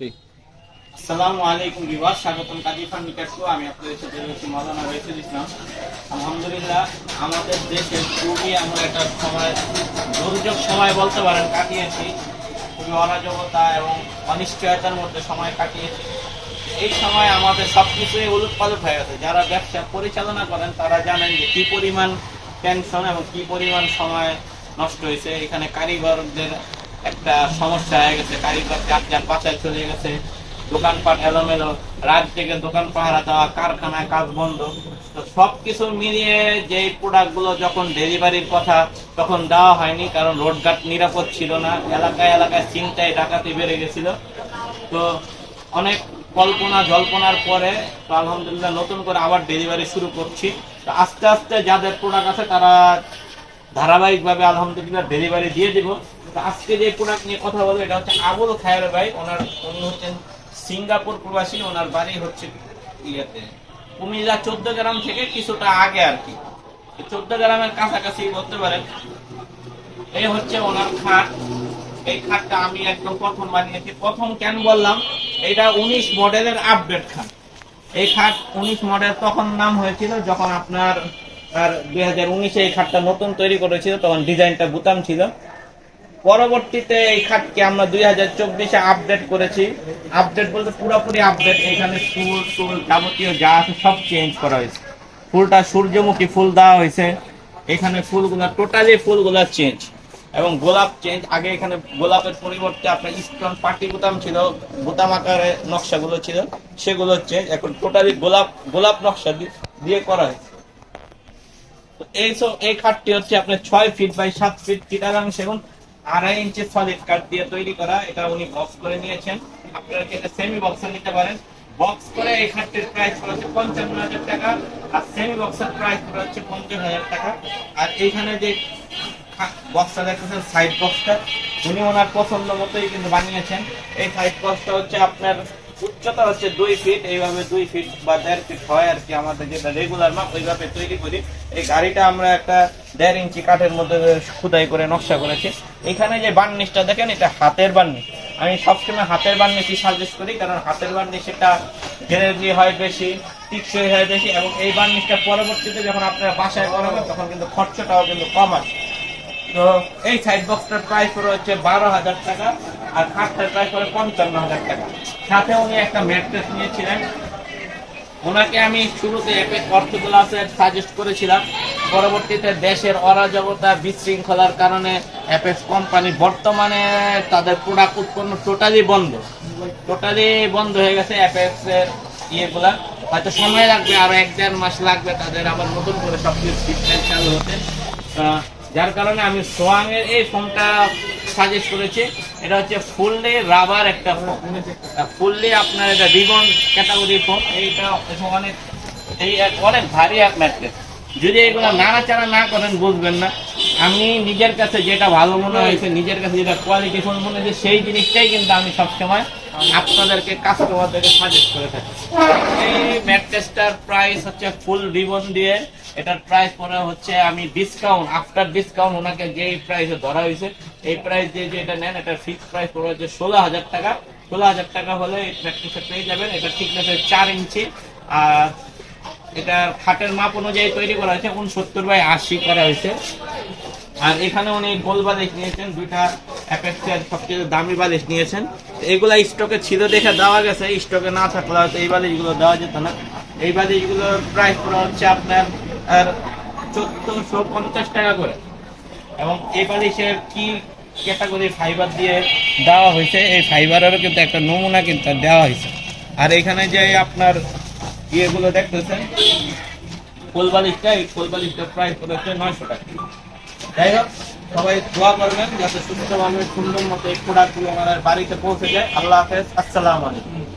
আমি আলহামদুলিল্লাহ, আমাদের দেশে খুবই একটা সময় সময় বলতে পারেন, কাটিয়েছি। খুবই অরাজকতা এবং অনিশ্চয়তার মধ্যে সময় কাটিয়েছি। এই সময় আমাদের সব কিছুই পালট হয়ে গেছে। যারা ব্যবসা পরিচালনা করেন, তারা জানেন যে কি পরিমাণ টেনশন এবং কি পরিমাণ সময় নষ্ট হয়েছে। এখানে কারিগরদের একটা সমস্যা হয়ে গেছে, কারিগর যার বাসায় চলে গেছে। দোকানপাট এলোমেলো, রাত থেকে দোকান পাহারা দেওয়া, কারখানায় কাজ বন্ধ। তো সব কিছু মিলিয়ে যে প্রোডাক্টগুলো যখন ডেলিভারির কথা তখন দেওয়া হয়নি, কারণ রোডঘাট নিরাপদ ছিল না, এলাকায় এলাকায় চিন্তায় ডাকাতি বেড়ে গেছিল। তো অনেক কল্পনা জল্পনার পরে তো আলহামদুলিল্লাহ নতুন করে আবার ডেলিভারি শুরু করছি। তো আস্তে আস্তে যাদের প্রোডাক্ট আছে তারা ধারাবাহিকভাবে আলহামদুলিল্লাহ ডেলিভারি দিয়ে দিব। আজকে যে প্রোডাক্ট নিয়ে কথা বলব, এটা হচ্ছে আবুল খায়ের ভাই। ওনার উনি হচ্ছেন সিঙ্গাপুর প্রবাসী, ওনার বাড়ি হচ্ছে ইয়েতে। কুমিল্লা চোদ্দ গ্রাম থেকে কিছুটা আগে আর কি। চোদ্দ গ্রামের কাছাকাছি বলতে পারেন। এই হচ্ছে ওনার খাট। এই খাটটা আমি একদম প্রথম বানিয়েছি। প্রথম কেন বললাম, এটা উনিশ মডেলের আপডেট খাট। এই খাট উনিশ মডেল তখন নাম হয়েছিল যখন আপনার, আর দুই হাজার উনিশে এই খাটটা নতুন তৈরি করেছিল, তখন ডিজাইনটা বুতাম ছিল। পরবর্তীতে এই খাটকে আমরা দুই হাজার চব্বিশে আপডেট করেছি। আপডেট বলতে পুরোপুরি আপডেট এখানে ফুল টুল যাবতীয় যা আছে সব চেঞ্জ করা হয়েছে। ফুলটা সূর্যমুখী ফুল দেওয়া হয়েছে। এখানে ফুলগুলা টোটালি ফুলগুলা চেঞ্জ এবং গোলাপ চেঞ্জ আগে এখানে গোলাপের পরিবর্তে আপনার স্টোন পাটি বোতাম ছিল বোতাম আকারে নকশাগুলো ছিল, সেগুলো চেঞ্জ এখন টোটালি গোলাপ গোলাপ নকশা দিয়ে করা হয়েছে। এই এই খাটটি হচ্ছে আপনার ছয় ফিট বাই সাত ফিট চিটাগাং সেগুন। আড়াই ইঞ্চি সলিড কাঠ দিয়ে তৈরি করা, এটা উনি বক্স করে নিয়েছেন। আপনারা এটা সেমি বক্স নিতে পারেন। বক্স করে এই খাটটির প্রাইস হচ্ছে পঞ্চান্ন হাজার টাকা, আর সেমি বক্সের প্রাইস হচ্ছে পঞ্চাশ হাজার টাকা। আর এইখানে যে বক্সটা দেখতেছেন সাইড বক্সটা উনি ওনার পছন্দ মতোই কিন্তু বানিয়েছেন। এই সাইড বক্সটা হচ্ছে আপনার উচ্চতা হচ্ছে দুই ফিট এইভাবে দুই ফিট বা দেড় ফিট হয় আর কি আমাদের যেটা রেগুলার মাপ, ওইভাবে তৈরি করি। এই গাড়িটা আমরা একটা দেড় ইঞ্চি কাঠের মধ্যে খুদাই করে নকশা করেছি। এখানে যে বার্নিশটা দেখেন, এটা হাতের বার্নিশ আমি সবসময় হাতের বার্নিশই সাজেস্ট করি, কারণ হাতের বার্নিশ এটা গ্যারেজি হয় বেশি, টিকসই হয় বেশি, এবং এই বার্নিশটা পরবর্তীতে যখন আপনারা বাসায় করাবেন, তখন কিন্তু খরচটাও কিন্তু কম আসে। তো এই সাইড বক্সটার প্রাইস হচ্ছে বারো হাজার টাকা, আর খাটটার প্রাইস পড়ে পঞ্চান্ন হাজার টাকা। সাথে উনি একটা ম্যাট্রেস নিয়েছিলেন। ওনাকে আমি শুরুতে এপেক অর্থোগ্লাসের সাজেস্ট করেছিলাম। পরবর্তীতে দেশের অরাজকতা বিশৃঙ্খলার কারণে অ্যাপেক্স কোম্পানি বর্তমানে তাদের প্রোডাক্ট উৎপন্ন টোটালি বন্ধ। টোটালি বন্ধ হয়ে গেছে অ্যাপেক্স এর ইয়েগুলা। হয়তো সময় লাগবে, আরও এক দেড় মাস লাগবে তাদের আবার নতুন করে সব কিছু চালু হতে। যার কারণে আমি সোয়াং এর এই ফোনটা সাজেস্ট করেছি, এটা হচ্ছে ফুললি রাবার একটা ফোন ফুললি আপনার এটা রিবন ক্যাটাগরি ফোন এইটা অনেক এই এক- অনেক ভারী এক ম্যাট্রেস যদি এগুলো নাড়াচাড়া না করেন, বুঝবেন না। আমি নিজের কাছে যেটা ভালো মনে হয়েছে, নিজের কাছে যেটা কোয়ালিটি ফোন মনে হয়েছে, সেই জিনিসটাই কিন্তু আমি সবসময় আপনাদেরকে কাস্টমারদেরকে সাজেস্ট করে থাকি। এই ম্যাট্রেসটার প্রাইস হচ্ছে ফুল রিবন দিয়ে এটার প্রাইস পরে হচ্ছে আমি ডিসকাউন্ট আফটার ডিসকাউন্ট ওনাকে যে প্রাইসে ধরা হয়েছে, এই প্রাইস দিয়ে যে এটা নেন, এটার ফিক্স প্রাইস পড়ে হচ্ছে ষোলো হাজার টাকা। ষোলো হাজার টাকা হলে এই প্র্যাকটিসে পেয়ে যাবেন। এটা ঠিকঠাক চার ইঞ্চি। আর এটা খাটের মাপ অনুযায়ী তৈরি করা হয়েছে, উনসত্তর বাই আশি করা হয়েছে। আর এখানে উনি গোল বালিশ নিয়েছেন, দুইটা অ্যাপেক্সের সবচেয়ে দামি বালিশ নিয়েছেন। এগুলা স্টকে ছিল দেখে দেওয়া গেছে স্টকে না থাকলে হয়তো এই বালিশগুলো দেওয়া যেত না। এই বালিশগুলোর প্রাইস পড়া হচ্ছে আপনার চোদ্দশো পঞ্চাশ টাকা করে। এবং এই বালিশের কি ক্যাটাগরি ফাইবার দিয়ে দেওয়া হয়েছে, এই ফাইবারেরও কিন্তু একটা নমুনা কিন্তু দেওয়া হয়েছে। আর এখানে যে আপনার ইয়েগুলো দেখতেছেন, ফুল বালিশটা, এই ফুল বালিশটার প্রাইস হচ্ছে নয়শো টাকা। যাই হোক, সবাই দোয়া করবেন যাতে সুস্থভাবে সুন্দর মতো এই প্রোডাক্টগুলো আমাদের বাড়িতে পৌঁছে যায়। আল্লাহ হাফেজ, আসসালামু আলাইকুম।